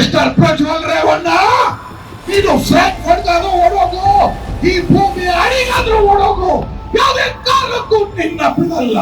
Mister Prajwal Revanna ಇದು flood ಹೊಡೆದಾದ್ರೂ ಓಡೋದು ಈ ಭೂಮಿ ಅಡಿಗಾದ್ರೂ ಓಡೋದು ಯಾವುದೇ ಕಾರಣಕ್ಕೂ ನಿನ್ನ ಬಿಡಲ್ಲ.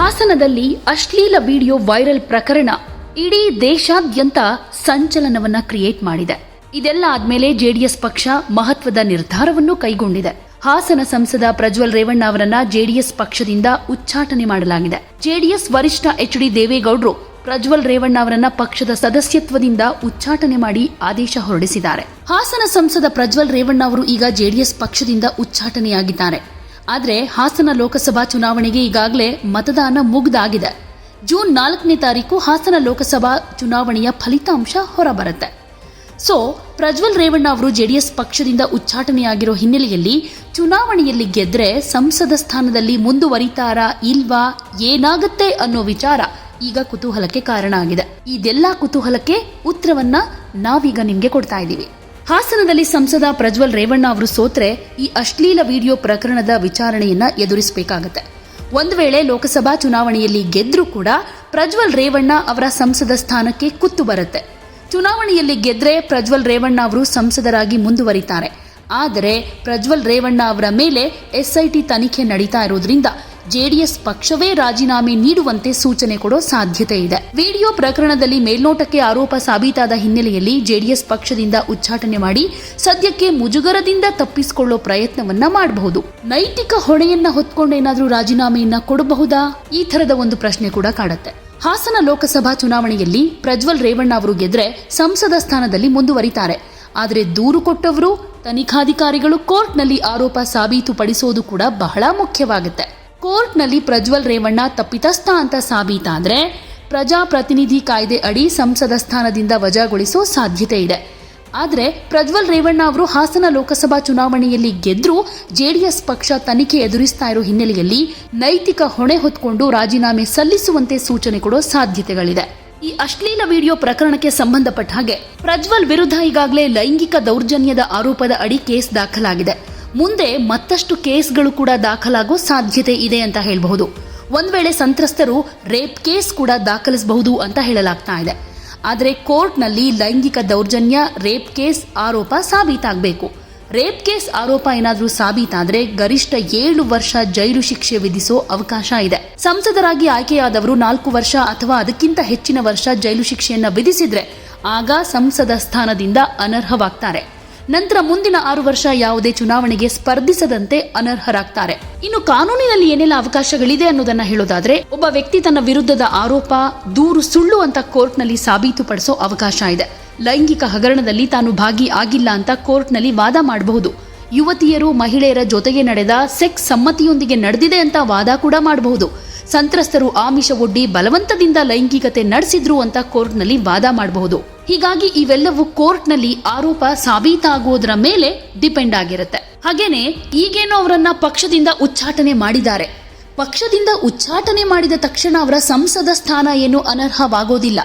ಹಾಸನದಲ್ಲಿ ಅಶ್ಲೀಲ ವಿಡಿಯೋ ವೈರಲ್ ಪ್ರಕರಣ ಇಡೀ ದೇಶಾದ್ಯಂತ ಸಂಚಲನವನ್ನ ಕ್ರಿಯೇಟ್ ಮಾಡಿದೆ. ಇದೆಲ್ಲ ಆದ್ಮೇಲೆ ಜೆಡಿಎಸ್ ಪಕ್ಷ ಮಹತ್ವದ ನಿರ್ಧಾರವನ್ನು ಕೈಗೊಂಡಿದೆ. ಹಾಸನ ಸಂಸದ ಪ್ರಜ್ವಲ್ ರೇವಣ್ಣ ಅವರನ್ನ ಜೆಡಿಎಸ್ ಪಕ್ಷದಿಂದ ಉಚ್ಚಾಟನೆ ಮಾಡಲಾಗಿದೆ. ಜೆಡಿಎಸ್ ವರಿಷ್ಠ ಎಚ್ ಡಿ ದೇವೇಗೌಡರು ಪ್ರಜ್ವಲ್ ರೇವಣ್ಣ ಅವರನ್ನ ಪಕ್ಷದ ಸದಸ್ಯತ್ವದಿಂದ ಉಚ್ಚಾಟನೆ ಮಾಡಿ ಆದೇಶ ಹೊರಡಿಸಿದ್ದಾರೆ. ಹಾಸನ ಸಂಸದ ಪ್ರಜ್ವಲ್ ರೇವಣ್ಣ ಅವರು ಈಗ ಜೆಡಿಎಸ್ ಪಕ್ಷದಿಂದ ಉಚ್ಚಾಟನೆಯಾಗಿದ್ದಾರೆ. ಆದರೆ ಹಾಸನ ಲೋಕಸಭಾ ಚುನಾವಣೆಗೆ ಈಗಾಗಲೇ ಮತದಾನ ಮುಗ್ದಾಗಿದೆ. ಜೂನ್ ನಾಲ್ಕನೇ ತಾರೀಕು ಹಾಸನ ಲೋಕಸಭಾ ಚುನಾವಣೆಯ ಫಲಿತಾಂಶ ಹೊರಬರುತ್ತೆ. ಸೊ, ಪ್ರಜ್ವಲ್ ರೇವಣ್ಣ ಅವರು ಜೆಡಿಎಸ್ ಪಕ್ಷದಿಂದ ಉಚ್ಚಾಟನೆಯಾಗಿರೋ ಹಿನ್ನೆಲೆಯಲ್ಲಿ ಚುನಾವಣೆಯಲ್ಲಿ ಗೆದ್ರೆ ಸಂಸದ ಸ್ಥಾನದಲ್ಲಿ ಮುಂದುವರಿತಾರಾ ಇಲ್ವಾ, ಏನಾಗುತ್ತೆ ಅನ್ನೋ ವಿಚಾರ ಈಗ ಕುತೂಹಲಕ್ಕೆ ಕಾರಣ ಆಗಿದೆ ಇದೆಲ್ಲ ಕುತೂಹಲಕ್ಕೆ ಉತ್ತರವನ್ನ ನಾವೀಗ ನಿಮ್ಗೆ ಕೊಡ್ತಾ ಇದ್ದೀವಿ. ಹಾಸನದಲ್ಲಿ ಸಂಸದ ಪ್ರಜ್ವಲ್ ರೇವಣ್ಣ ಅವರು ಸೋತ್ರೆ ಈ ಅಶ್ಲೀಲ ವಿಡಿಯೋ ಪ್ರಕರಣದ ವಿಚಾರಣೆಯನ್ನ ಎದುರಿಸಬೇಕಾಗತ್ತೆ. ಒಂದು ವೇಳೆ ಲೋಕಸಭಾ ಚುನಾವಣೆಯಲ್ಲಿ ಗೆದ್ರೂ ಕೂಡ ಪ್ರಜ್ವಲ್ ರೇವಣ್ಣ ಅವರ ಸಂಸದ ಸ್ಥಾನಕ್ಕೆ ಕುತ್ತು ಬರುತ್ತೆ. ಚುನಾವಣೆಯಲ್ಲಿ ಗೆದ್ರೆ ಪ್ರಜ್ವಲ್ ರೇವಣ್ಣ ಅವರು ಸಂಸದರಾಗಿ ಮುಂದುವರಿತಾರೆ. ಆದರೆ ಪ್ರಜ್ವಲ್ ರೇವಣ್ಣ ಅವರ ಮೇಲೆ ಎಸ್ಐಟಿ ತನಿಖೆ ನಡೀತಾ ಇರೋದ್ರಿಂದ ಜೆಡಿಎಸ್ ಪಕ್ಷವೇ ರಾಜೀನಾಮೆ ನೀಡುವಂತೆ ಸೂಚನೆ ಕೊಡೋ ಸಾಧ್ಯತೆ ಇದೆ. ವಿಡಿಯೋ ಪ್ರಕರಣದಲ್ಲಿ ಮೇಲ್ನೋಟಕ್ಕೆ ಆರೋಪ ಸಾಬೀತಾದ ಹಿನ್ನೆಲೆಯಲ್ಲಿ ಜೆಡಿಎಸ್ ಪಕ್ಷದಿಂದ ಉಚ್ಚಾಟನೆ ಮಾಡಿ ಸದ್ಯಕ್ಕೆ ಮುಜುಗರದಿಂದ ತಪ್ಪಿಸಿಕೊಳ್ಳೋ ಪ್ರಯತ್ನವನ್ನ ಮಾಡಬಹುದು. ನೈತಿಕ ಹೊಣೆಯನ್ನ ಹೊತ್ಕೊಂಡು ಏನಾದರೂ ರಾಜೀನಾಮೆಯನ್ನ ಕೊಡಬಹುದಾ? ಈ ತರದ ಒಂದು ಪ್ರಶ್ನೆ ಕೂಡ ಕಾಡುತ್ತೆ. ಹಾಸನ ಲೋಕಸಭಾ ಚುನಾವಣೆಯಲ್ಲಿ ಪ್ರಜ್ವಲ್ ರೇವಣ್ಣ ಅವರು ಗೆದ್ರೆ ಸಂಸದ ಸ್ಥಾನದಲ್ಲಿ ಮುಂದುವರಿತಾರೆ. ಆದರೆ ದೂರು ಕೊಟ್ಟವರು, ತನಿಖಾಧಿಕಾರಿಗಳು ಕೋರ್ಟ್ನಲ್ಲಿ ಆರೋಪ ಸಾಬೀತುಪಡಿಸೋದು ಕೂಡ ಬಹಳ ಮುಖ್ಯವಾಗುತ್ತೆ. ಕೋರ್ಟ್ನಲ್ಲಿ ಪ್ರಜ್ವಲ್ ರೇವಣ್ಣ ತಪ್ಪಿತಸ್ಥ ಅಂತ ಸಾಬೀತಾದರೆ ಪ್ರಜಾಪ್ರತಿನಿಧಿ ಕಾಯ್ದೆ ಅಡಿ ಸಂಸದ ಸ್ಥಾನದಿಂದ ವಜಾಗೊಳಿಸೋ ಸಾಧ್ಯತೆ ಇದೆ. ಆದರೆ ಪ್ರಜ್ವಲ್ ರೇವಣ್ಣ ಅವರು ಹಾಸನ ಲೋಕಸಭಾ ಚುನಾವಣೆಯಲ್ಲಿ ಗೆದ್ದರೂ ಜೆಡಿಎಸ್ ಪಕ್ಷ ತನಿಖೆ ಎದುರಿಸ್ತಾ ಇರೋ ಹಿನ್ನೆಲೆಯಲ್ಲಿ ನೈತಿಕ ಹೊಣೆ ಹೊತ್ಕೊಂಡು ರಾಜೀನಾಮೆ ಸಲ್ಲಿಸುವಂತೆ ಸೂಚನೆ ಕೊಡೋ ಸಾಧ್ಯತೆಗಳಿದೆ. ಈ ಅಶ್ಲೀಲ ವಿಡಿಯೋ ಪ್ರಕರಣಕ್ಕೆ ಸಂಬಂಧಪಟ್ಟ ಹಾಗೆ ಪ್ರಜ್ವಲ್ ವಿರುದ್ಧ ಈಗಾಗಲೇ ಲೈಂಗಿಕ ದೌರ್ಜನ್ಯದ ಆರೋಪದ ಅಡಿ ಕೇಸ್ ದಾಖಲಾಗಿದೆ. ಮುಂದೆ ಮತ್ತಷ್ಟು ಕೇಸ್ಗಳು ಕೂಡ ದಾಖಲಾಗೋ ಸಾಧ್ಯತೆ ಇದೆ ಅಂತ ಹೇಳಬಹುದು. ಒಂದು ವೇಳೆ ಸಂತ್ರಸ್ತರು ರೇಪ್ ಕೇಸ್ ಕೂಡ ದಾಖಲಿಸಬಹುದು ಅಂತ ಹೇಳಲಾಗ್ತಾ ಇದೆ. ಆದರೆ ಕೋರ್ಟ್ನಲ್ಲಿ ಲೈಂಗಿಕ ದೌರ್ಜನ್ಯ, ರೇಪ್ ಕೇಸ್ ಆರೋಪ ಸಾಬೀತಾಗಬೇಕು. ರೇಪ್ ಕೇಸ್ ಆರೋಪ ಏನಾದರೂ ಸಾಬೀತಾದರೆ ಗರಿಷ್ಠ ಏಳು ವರ್ಷ ಜೈಲು ಶಿಕ್ಷೆ ವಿಧಿಸೋ ಅವಕಾಶ ಇದೆ. ಸಂಸದರಾಗಿ ಆಯ್ಕೆಯಾದವರು ನಾಲ್ಕು ವರ್ಷ ಅಥವಾ ಅದಕ್ಕಿಂತ ಹೆಚ್ಚಿನ ವರ್ಷ ಜೈಲು ಶಿಕ್ಷೆಯನ್ನು ವಿಧಿಸಿದ್ರೆ ಆಗ ಸಂಸದ ಸ್ಥಾನದಿಂದ ಅನರ್ಹವಾಗ್ತಾರೆ. ನಂತರ ಮುಂದಿನ ಆರು ವರ್ಷ ಯಾವುದೇ ಚುನಾವಣೆಗೆ ಸ್ಪರ್ಧಿಸದಂತೆ ಅನರ್ಹರಾಗ್ತಾರೆ. ಇನ್ನು ಕಾನೂನಿನಲ್ಲಿ ಏನೆಲ್ಲ ಅವಕಾಶಗಳಿದೆ ಅನ್ನೋದನ್ನ ಹೇಳೋದಾದ್ರೆ, ಒಬ್ಬ ವ್ಯಕ್ತಿ ತನ್ನ ವಿರುದ್ಧದ ಆರೋಪ, ದೂರು ಸುಳ್ಳು ಅಂತ ಕೋರ್ಟ್ನಲ್ಲಿ ಸಾಬೀತುಪಡಿಸೋ ಅವಕಾಶ ಇದೆ. ಲೈಂಗಿಕ ಹಗರಣದಲ್ಲಿ ತಾನು ಭಾಗಿ ಆಗಿಲ್ಲ ಅಂತ ಕೋರ್ಟ್ನಲ್ಲಿ ವಾದ ಮಾಡಬಹುದು. ಯುವತಿಯರು ಮಹಿಳೆಯರ ಜೊತೆಗೆ ನಡೆದ ಸೆಕ್ಸ್ ಸಮ್ಮತಿಯೊಂದಿಗೆ ನಡೆದಿದೆ ಅಂತ ವಾದ ಕೂಡ ಮಾಡಬಹುದು. ಸಂತ್ರಸ್ತರು ಆಮಿಷ ಒಡ್ಡಿ ಬಲವಂತದಿಂದ ಲೈಂಗಿಕತೆ ನಡೆಸಿದ್ರು ಅಂತ ಕೋರ್ಟ್ನಲ್ಲಿ ವಾದ ಮಾಡಬಹುದು. ಹೀಗಾಗಿ ಇವೆಲ್ಲವೂ ಕೋರ್ಟ್ನಲ್ಲಿ ಆರೋಪ ಸಾಬೀತಾಗೋದ್ರ ಮೇಲೆ ಡಿಪೆಂಡ್ ಆಗಿರುತ್ತೆ. ಹಾಗೇನೆ ಈಗೇನೋ ಅವರನ್ನ ಪಕ್ಷದಿಂದ ಉಚ್ಚಾಟನೆ ಮಾಡಿದ್ದಾರೆ. ಪಕ್ಷದಿಂದ ಉಚ್ಚಾಟನೆ ಮಾಡಿದ ತಕ್ಷಣ ಅವರ ಸಂಸದ ಸ್ಥಾನ ಏನು ಅನರ್ಹವಾಗೋದಿಲ್ಲ.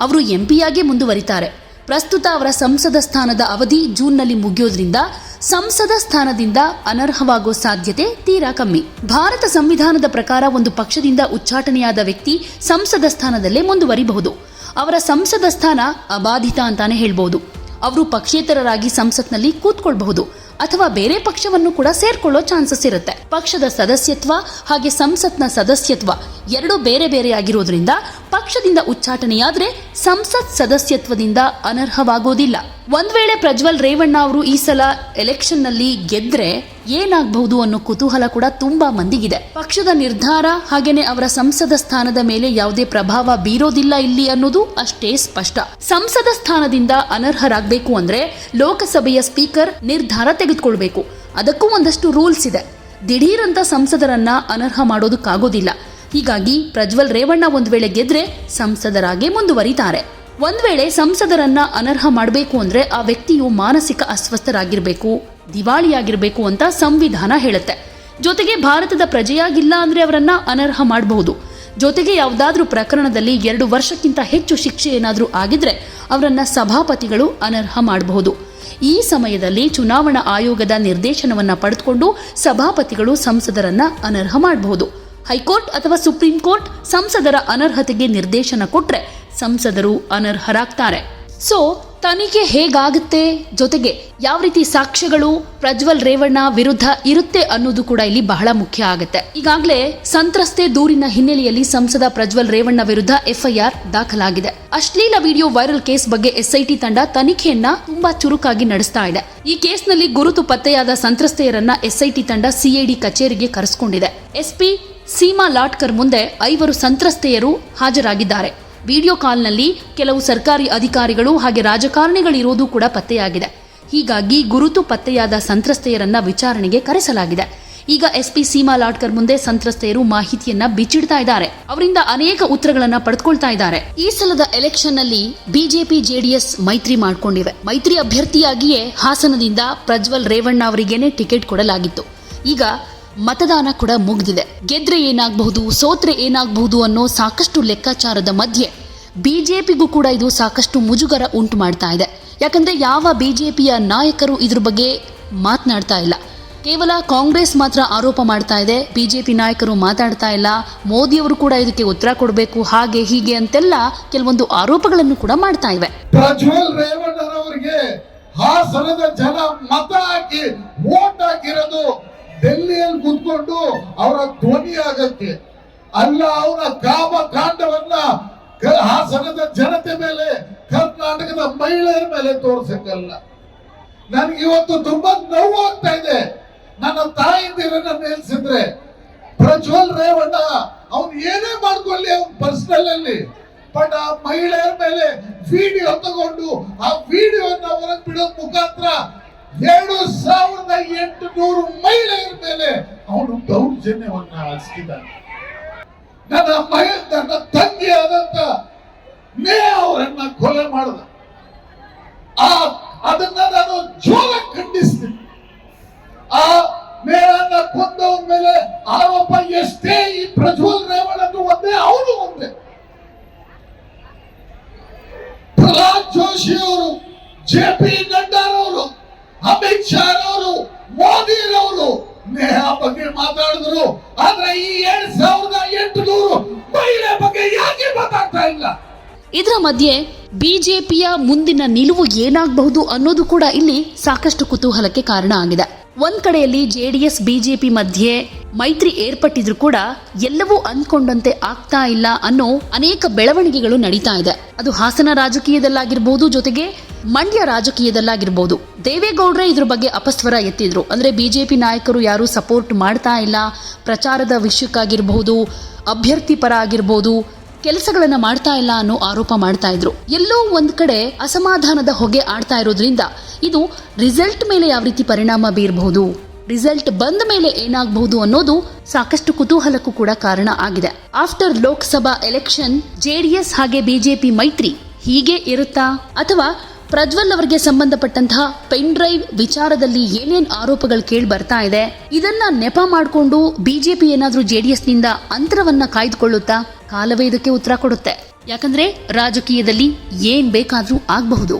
ಅವರು ಎಂಪಿಯಾಗಿ ಮುಂದುವರಿತಾರೆ. ಪ್ರಸ್ತುತ ಅವರ ಸಂಸದ ಸ್ಥಾನದ ಅವಧಿ ಜೂನ್ನಲ್ಲಿ ಮುಗಿಯೋದ್ರಿಂದ ಸಂಸದ ಸ್ಥಾನದಿಂದ ಅನರ್ಹವಾಗೋ ಸಾಧ್ಯತೆ ತೀರಾ ಕಮ್ಮಿ. ಭಾರತ ಸಂವಿಧಾನದ ಪ್ರಕಾರ ಒಂದು ಪಕ್ಷದಿಂದ ಉಚ್ಚಾಟನೆಯಾದ ವ್ಯಕ್ತಿ ಸಂಸದ ಸ್ಥಾನದಲ್ಲೇ ಮುಂದುವರಿಬಹುದು. ಅವರ ಸಂಸದ ಸ್ಥಾನ ಅಬಾಧಿತ ಅಂತಾನೆ ಹೇಳ್ಬೋದು. ಅವರು ಪಕ್ಷೇತರರಾಗಿ ಸಂಸತ್ನಲ್ಲಿ ಕೂತ್ಕೊಳ್ಬಹುದು. ಅಥವಾ ಬೇರೆ ಪಕ್ಷವನ್ನು ಕೂಡ ಸೇರ್ಕೊಳ್ಳೋ ಚಾನ್ಸಸ್ ಇರುತ್ತೆ. ಪಕ್ಷದ ಸದಸ್ಯತ್ವ ಹಾಗೆ ಸಂಸತ್ನ ಸದಸ್ಯತ್ವ ಎರಡೂ ಬೇರೆ ಬೇರೆ ಆಗಿರೋದ್ರಿಂದ ಪಕ್ಷದಿಂದ ಉಚ್ಚಾಟನೆಯಾದ್ರೆ ಸಂಸತ್ ಸದಸ್ಯತ್ವದಿಂದ ಅನರ್ಹವಾಗೋದಿಲ್ಲ. ಒಂದ್ ವೇಳೆ ಪ್ರಜ್ವಲ್ ರೇವಣ್ಣ ಅವರು ಈ ಸಲ ಎಲೆಕ್ಷನ್ನಲ್ಲಿ ಗೆದ್ರೆ ಏನಾಗಬಹುದು ಅನ್ನೋ ಕುತೂಹಲ ಕೂಡ ತುಂಬಾ ಮಂದಿಗಿದೆ. ಪಕ್ಷದ ನಿರ್ಧಾರ ಹಾಗೇನೆ ಅವರ ಸಂಸದ ಸ್ಥಾನದ ಮೇಲೆ ಯಾವುದೇ ಪ್ರಭಾವ ಬೀರೋದಿಲ್ಲ ಇಲ್ಲಿ ಅನ್ನೋದು ಅಷ್ಟೇ ಸ್ಪಷ್ಟ. ಸಂಸದ ಸ್ಥಾನದಿಂದ ಅನರ್ಹರಾಗಬೇಕು ಅಂದ್ರೆ ಲೋಕಸಭೆಯ ಸ್ಪೀಕರ್ ನಿರ್ಧಾರ ತೆಗೆದುಕೊಳ್ಬೇಕು. ಅದಕ್ಕೂ ಒಂದಷ್ಟು ರೂಲ್ಸ್ ಇದೆ. ದಿಢೀರಂತ ಸಂಸದರನ್ನ ಅನರ್ಹ ಮಾಡೋದಕ್ಕಾಗೋದಿಲ್ಲ. ಹೀಗಾಗಿ ಪ್ರಜ್ವಲ್ ರೇವಣ್ಣ ಒಂದ್ ವೇಳೆ ಗೆದ್ರೆ ಸಂಸದರಾಗೆ ಮುಂದುವರಿತಾರೆ. ಒಂದ್ ವೇಳೆ ಸಂಸದರನ್ನ ಅನರ್ಹ ಮಾಡಬೇಕು ಅಂದ್ರೆ ಆ ವ್ಯಕ್ತಿಯು ಮಾನಸಿಕ ಅಸ್ವಸ್ಥರಾಗಿರ್ಬೇಕು, ದಿವಾಳಿಯಾಗಿರ್ಬೇಕು ಅಂತ ಸಂವಿಧಾನ ಹೇಳುತ್ತೆ. ಜೊತೆಗೆ ಭಾರತದ ಪ್ರಜೆಯಾಗಿಲ್ಲ ಅಂದ್ರೆ ಅವರನ್ನ ಅನರ್ಹ ಮಾಡಬಹುದು. ಜೊತೆಗೆ ಯಾವುದಾದ್ರೂ ಪ್ರಕರಣದಲ್ಲಿ ಎರಡು ವರ್ಷಕ್ಕಿಂತ ಹೆಚ್ಚು ಶಿಕ್ಷೆ ಏನಾದರೂ ಆಗಿದ್ರೆ ಅವರನ್ನ ಸಭಾಪತಿಗಳು ಅನರ್ಹ ಮಾಡಬಹುದು. ಈ ಸಮಯದಲ್ಲಿ ಚುನಾವಣಾ ಆಯೋಗದ ನಿರ್ದೇಶನವನ್ನ ಪಡೆದುಕೊಂಡು ಸಭಾಪತಿಗಳು ಸಂಸದರನ್ನ ಅನರ್ಹ ಮಾಡಬಹುದು. ಹೈಕೋರ್ಟ್ ಅಥವಾ ಸುಪ್ರೀಂ ಕೋರ್ಟ್ ಸಂಸದರ ಅನರ್ಹತೆಗೆ ನಿರ್ದೇಶನ ಕೊಟ್ರೆ ಸಂಸದರು ಅನರ್ಹರಾಗ್ತಾರೆ. ಸೊ ತನಿಖೆ ಹೇಗಾಗುತ್ತೆ? ಜೊತೆಗೆ ಯಾವ ರೀತಿ ಸಾಕ್ಷ್ಯಗಳು ಪ್ರಜ್ವಲ್ ರೇವಣ್ಣ ವಿರುದ್ಧ ಇರುತ್ತೆ ಅನ್ನೋದು ಕೂಡ ಇಲ್ಲಿ ಬಹಳ ಮುಖ್ಯ ಆಗುತ್ತೆ. ಈಗಾಗಲೇ ಸಂತ್ರಸ್ತೆ ದೂರಿನ ಹಿನ್ನೆಲೆಯಲ್ಲಿ ಸಂಸದ ಪ್ರಜ್ವಲ್ ರೇವಣ್ಣ ವಿರುದ್ಧ ಎಫ್ಐಆರ್ ದಾಖಲಾಗಿದೆ. ಅಶ್ಲೀಲ ವಿಡಿಯೋ ವೈರಲ್ ಕೇಸ್ ಬಗ್ಗೆ ಎಸ್ಐಟಿ ತಂಡ ತನಿಖೆಯನ್ನ ತುಂಬಾ ಚುರುಕಾಗಿ ನಡೆಸ್ತಾ ಇದೆ. ಈ ಕೇಸ್ನಲ್ಲಿ ಗುರುತು ಪತ್ತೆಯಾದ ಸಂತ್ರಸ್ತೆಯರನ್ನ ಎಸ್ಐಟಿ ತಂಡ ಸಿಐಡಿ ಕಚೇರಿಗೆ ಕರೆಸಿಕೊಂಡಿದೆ. ಎಸ್ಪಿ ಸೀಮಾ ಲಾಟ್ಕರ್ ಮುಂದೆ ಐವರು ಸಂತ್ರಸ್ತೆಯರು ಹಾಜರಾಗಿದ್ದಾರೆ. ವಿಡಿಯೋ ಕಾಲ್ನಲ್ಲಿ ಕೆಲವು ಸರ್ಕಾರಿ ಅಧಿಕಾರಿಗಳು ಹಾಗೆ ರಾಜಕಾರಣಿಗಳಿರೋದು ಕೂಡ ಪತ್ತೆಯಾಗಿದೆ. ಹೀಗಾಗಿ ಗುರುತು ಪತ್ತೆಯಾದ ಸಂತ್ರಸ್ತೆಯರನ್ನ ವಿಚಾರಣೆಗೆ ಕರೆಸಲಾಗಿದೆ. ಈಗ ಎಸ್ಪಿ ಸೀಮಾ ಲಾಡ್ಕರ್ ಮುಂದೆ ಸಂತ್ರಸ್ತೆಯರು ಮಾಹಿತಿಯನ್ನ ಬಿಚ್ಚಿಡ್ತಾ ಇದ್ದಾರೆ. ಅವರಿಂದ ಅನೇಕ ಉತ್ತರಗಳನ್ನ ಪಡೆದುಕೊಳ್ತಾ ಇದ್ದಾರೆ. ಈ ಸಲದ ಎಲೆಕ್ಷನ್ನಲ್ಲಿ ಬಿಜೆಪಿ, ಜೆಡಿಎಸ್ ಮೈತ್ರಿ ಮಾಡಿಕೊಂಡಿವೆ. ಮೈತ್ರಿ ಅಭ್ಯರ್ಥಿಯಾಗಿಯೇ ಹಾಸನದಿಂದ ಪ್ರಜ್ವಲ್ ರೇವಣ್ಣ ಅವರಿಗೇನೆ ಟಿಕೆಟ್ ಕೊಡಲಾಗಿತ್ತು. ಈಗ ಮತದಾನ ಕೂಡ ಮುಗಿದಿದೆ. ಗೆದ್ರೆ ಏನಾಗಬಹುದು, ಸೋತ್ರೆ ಏನಾಗಬಹುದು ಅನ್ನೋ ಸಾಕಷ್ಟು ಲೆಕ್ಕಾಚಾರದ ಮಧ್ಯೆ ಬಿಜೆಪಿಗೂ ಕೂಡ ಇದು ಸಾಕಷ್ಟು ಮುಜುಗರ ಉಂಟು ಮಾಡ್ತಾ ಇದೆ. ಯಾಕಂದ್ರೆ ಯಾವ ಬಿಜೆಪಿಯ ನಾಯಕರು ಇದ್ರ ಬಗ್ಗೆ ಮಾತನಾಡ್ತಾ ಇಲ್ಲ. ಕೇವಲ ಕಾಂಗ್ರೆಸ್ ಮಾತ್ರ ಆರೋಪ ಮಾಡ್ತಾ ಇದೆ, ಬಿಜೆಪಿ ನಾಯಕರು ಮಾತಾಡ್ತಾ ಇಲ್ಲ, ಮೋದಿಯವರು ಕೂಡ ಇದಕ್ಕೆ ಉತ್ತರ ಕೊಡಬೇಕು, ಹಾಗೆ ಹೀಗೆ ಅಂತೆಲ್ಲ ಕೆಲವೊಂದು ಆರೋಪಗಳನ್ನು ಕೂಡ ಮಾಡ್ತಾ ಇವೆ. ಪ್ರಜ್ವಲ್ ರೇವಣ್ಣನವರಿಗೆ ಹಾಸನದ ಜನ ಮತ ಹಾಕಿ, ವೋಟ್ ಹಾಕಿರೋದು ಡೆಲ್ಲಿಯಲ್ಲಿ ಕೂತ್ಕೊಂಡು ಅವರ ಧ್ವನಿ ಆಗಕ್ಕೆ, ಅಲ್ಲ ಅವರ ಕಾಮ ಕಾಂಡವನ್ನ ಹಾಸನದ ಜನತೆ ಮೇಲೆ, ಕರ್ನಾಟಕದ ಮಹಿಳೆಯರ ಮೇಲೆ ತೋರ್ಸಕ್ಕಲ್ಲ. ನನಗೆ ಇವತ್ತು ತುಂಬಾ ನೋವು ಆಗ್ತಾ ಇದೆ. ನನ್ನ ತಾಯಿಂದಿರನ್ನ ನಿಲ್ಸಿದ್ರೆ ಪ್ರಜ್ವಲ್ ರೇವಣ್ಣ, ಅವ್ನು ಏನೇ ಮಾಡ್ಕೊಳ್ಳಿ ಅವ್ನ ಪರ್ಸನಲ್ ಅಲ್ಲಿ ಬಟ್ ಆ ಮಹಿಳೆಯರ ಮೇಲೆ ವಿಡಿಯೋ ತಗೊಂಡು ಆ ವಿಡಿಯೋನ ಹೊರಗೆ ಬಿಡೋದ್ ಮುಖಾಂತರ ಎರಡು ಸಾವಿರದ ಎಂಟು ನೂರು ಮಹಿಳೆಯರ ಮೇಲೆ ಅವನು ದೌರ್ಜನ್ಯವನ್ನ ಹಚ್ಚಿದ್ದಾನೆ ನನ್ನ ಮಹ ನನ್ನ ತಂಗಿ ಆದಂತ ನೇ ಅವರನ್ನ ಕೊಲೆ ಮಾಡಿದ. ಆ, ಅದನ್ನ ನಾನು ಜೋರ ಖಂಡಿಸ್ತೀನಿ. ಆ ಮೇಳನ್ನ ಕೊಂದವನ ಮೇಲೆ ಆರೋಪ ಎಷ್ಟೇ ಈ ಪ್ರಜ್ವಲ್ ರೇವಣ್ಣನು ಒಂದೇ, ಅವನು ಒಂದೇ. ಪ್ರಹ್ಲಾದ್ ಜೋಶಿ ಅವರು ಜೆ ಪಿ ನಡ್ಡಾರವರು ಅಮಿತ್ ಶಾ ಅವರು ಮೋದಿರವರು, ನೇಹಾ ಬಗ್ಗೆ ಮಾತಾಡಿದ್ರು. ಆದ್ರೆ ಈ ಎರಡ್ ಸಾವಿರದ ಬಗ್ಗೆ ಯಾಕೆ ಇಲ್ಲ? ಇದರ ಮಧ್ಯೆ ಬಿಜೆಪಿಯ ಮುಂದಿನ ನಿಲುವು ಏನಾಗಬಹುದು ಅನ್ನೋದು ಕೂಡ ಇಲ್ಲಿ ಸಾಕಷ್ಟು ಕುತೂಹಲಕ್ಕೆ ಕಾರಣ ಆಗಿದೆ. ಒಂದ್ ಕಡೆಯಲ್ಲಿ ಜೆಡಿಎಸ್ ಬಿಜೆಪಿ ಮಧ್ಯೆ ಮೈತ್ರಿ ಏರ್ಪಟ್ಟಿದ್ರು ಕೂಡ ಎಲ್ಲವೂ ಅಂದ್ಕೊಂಡಂತೆ ಆಗ್ತಾ ಇಲ್ಲ ಅನ್ನೋ ಅನೇಕ ಬೆಳವಣಿಗೆಗಳು ನಡೀತಾ ಇದೆ. ಅದು ಹಾಸನ ರಾಜಕೀಯದಲ್ಲಾಗಿರ್ಬೋದು ಜೊತೆಗೆ ಮಂಡ್ಯ ರಾಜಕೀಯದಲ್ಲಾಗಿರ್ಬೋದು. ದೇವೇಗೌಡ್ರೆ ಇದ್ರ ಬಗ್ಗೆ ಅಪಸ್ವರ ಎತ್ತಿದ್ರು. ಅಂದ್ರೆ ಬಿಜೆಪಿ ನಾಯಕರು ಯಾರು ಸಪೋರ್ಟ್ ಮಾಡ್ತಾ ಇಲ್ಲ. ಪ್ರಚಾರದ ವಿಷಯಕ್ಕಾಗಿರ್ಬಹುದು ಅಭ್ಯರ್ಥಿ ಪರ ಆಗಿರ್ಬೋದು, ಕೆಲಸಗಳನ್ನ ಮಾಡ್ತಾ ಇಲ್ಲ ಅನ್ನೋ ಆರೋಪ ಮಾಡ್ತಾ ಇದ್ರು. ಎಲ್ಲೋ ಒಂದ್ ಕಡೆ ಅಸಮಾಧಾನದ ಹೊಗೆ ಆಡ್ತಾ ಇರೋದ್ರಿಂದ ಇದು ರಿಸಲ್ಟ್ ಮೇಲೆ ಯಾವ ರೀತಿ ಪರಿಣಾಮ ಬೀರಬಹುದು, ರಿಸಲ್ಟ್ ಬಂದ ಮೇಲೆ ಏನಾಗಬಹುದು ಅನ್ನೋದು ಸಾಕಷ್ಟು ಕುತೂಹಲಕ್ಕೂ ಕೂಡ ಕಾರಣ ಆಗಿದೆ. ಆಫ್ಟರ್ ಲೋಕಸಭಾ ಎಲೆಕ್ಷನ್ ಜೆಡಿಎಸ್ ಹಾಗೆ ಬಿಜೆಪಿ ಮೈತ್ರಿ ಹೀಗೆ ಇರುತ್ತಾ ಅಥವಾ ಪ್ರಜ್ವಲ್ ಅವರಿಗೆ ಸಂಬಂಧಪಟ್ಟಂತಹ ಪೆನ್ ಡ್ರೈವ್ ವಿಚಾರದಲ್ಲಿ ಏನೇನ್ ಆರೋಪಗಳು ಕೇಳಿ ಬರ್ತಾ ಇದೆ, ಇದನ್ನ ನೆಪ ಮಾಡಿಕೊಂಡು ಬಿಜೆಪಿ ಏನಾದ್ರೂ ಜೆಡಿಎಸ್ನಿಂದ ಅಂತರವನ್ನ ಕಾಯ್ದುಕೊಳ್ಳುತ್ತಾ ಕಾಲವೇ ಇದಕ್ಕೆ ಉತ್ತರ ಕೊಡುತ್ತೆ. ಯಾಕಂದ್ರೆ ರಾಜಕೀಯದಲ್ಲಿ ಏನ್ ಬೇಕಾದ್ರೂ ಆಗಬಹುದು.